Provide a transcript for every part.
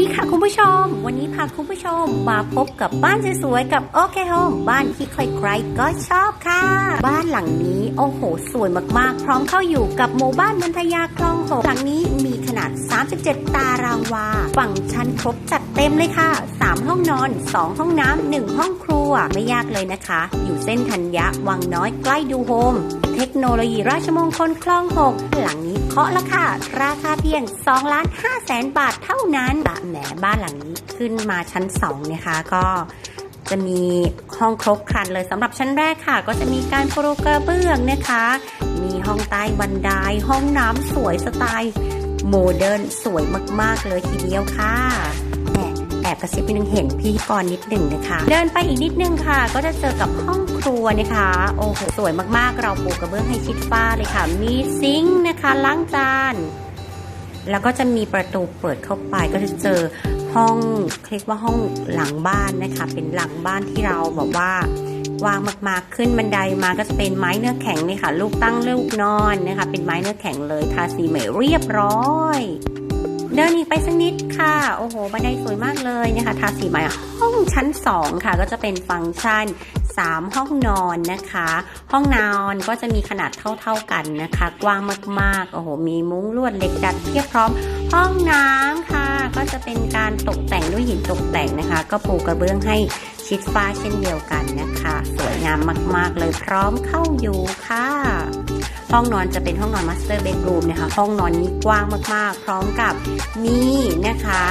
ดีค่ะคุณผู้ชม วันนี้พาคุณผู้ชมมาพบกับบ้านสวยๆกับโอเคโฮมบ้านที่ใครๆก็ชอบค่ะ บ้านหลังนี้โอ้โหสวยมากๆ พร้อมเข้าอยู่กับหมู่บ้านนันทยาคลองหกหลังนี้มีขนาด 37 ตารางวาฟังชั้นครบจัดเต็มเลยค่ะ 3 ห้องนอน 2 ห้องน้ำ1ห้องครัวไม่ยากเลยนะคะ อยู่เส้นธัญญะวังน้อยใกล้ดูโฮม เทคโนโลยีราชมงคลคลองหกหลังนี้เคาะราคาราคาเพียง2ล้าน5แสนบาทเท่านั้นบะแหมบ้านหลังนี้ขึ้นมาชั้น2นะคะก็จะมีห้องครบครันเลยสำหรับชั้นแรกค่ะ ก็จะมีการโปูกระเบื้องนะคะ มีห้องใต้บันไดห้องน้ำสวยสไตล์ โมเดิร์นสวยมาก ๆ เลยทีเดียวค่ะ อบแอบกระซิบนิดนึงเห็นพี่กรนิดหนึ่งนะคะ เดินไปอีกนิดนึงค่ะ ก็จะเจอกับห้องครัวนะคะ โอ้โหสวยมากๆ เราปูกระเบื้องให้ชิดฟ้าเลยค่ะ มีซิงค์นะคะล้างจานแล้วก็จะมีประตูเปิดเข้าไปก็จะเจอห้องเรียกว่าห้องหลังบ้านนะคะ เป็นหลังบ้านที่เราแบบว่าวางมากๆขึ้นบันไดมาก็จะเป็นไม้เนื้อแข็งเลยค่ะ ลูกตั้งลูกนอนนะคะ เป็นไม้เนื้อแข็งเลยทาสีใหม่เรียบร้อย ดินอีกไปสักนิดค่ะ โอ้โห บันไดสวยมากเลยนะคะทาสีใหม่ห้องชั้น 2 ค่ะ ก็จะเป็นฟังก์ชัน 3 ห้องนอนนะคะ ห้องนอนก็จะมีขนาดเท่าๆกันนะคะ กว้างมากๆ โอ้โห มีมุ้งลวดเหล็กดัดเทียบพร้อม ห้องน้ำค่ะ ก็จะเป็นการตกแต่งด้วยหินตกแต่งนะคะ ก็ปูกระเบื้องให้ชิดฟ้าเช่นเดียวกันนะคะ สวยงามมากๆเลยพร้อมเข้าอยู่ค่ะ ห้องนอนจะเป็นห้องนอนมาสเตอร์เบดรูมนะคะ ห้องนอนนี้กว้างมากๆ พร้อมกับมีนะคะ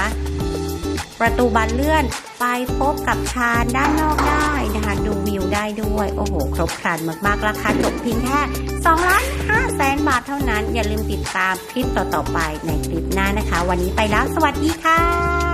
ประตูบานเลื่อนไปพบกับชานด้านนอกได้นะคะ ดูวิวได้ด้วย โอ้โห ครบครันมากๆ ราคาจบเพียงแค่2ล้าน5แสนบาทเท่านั้น อย่าลืมติดตามคลิปต่อๆไปในคลิปหน้านะคะ วันนี้ไปแล้ว สวัสดีค่ะ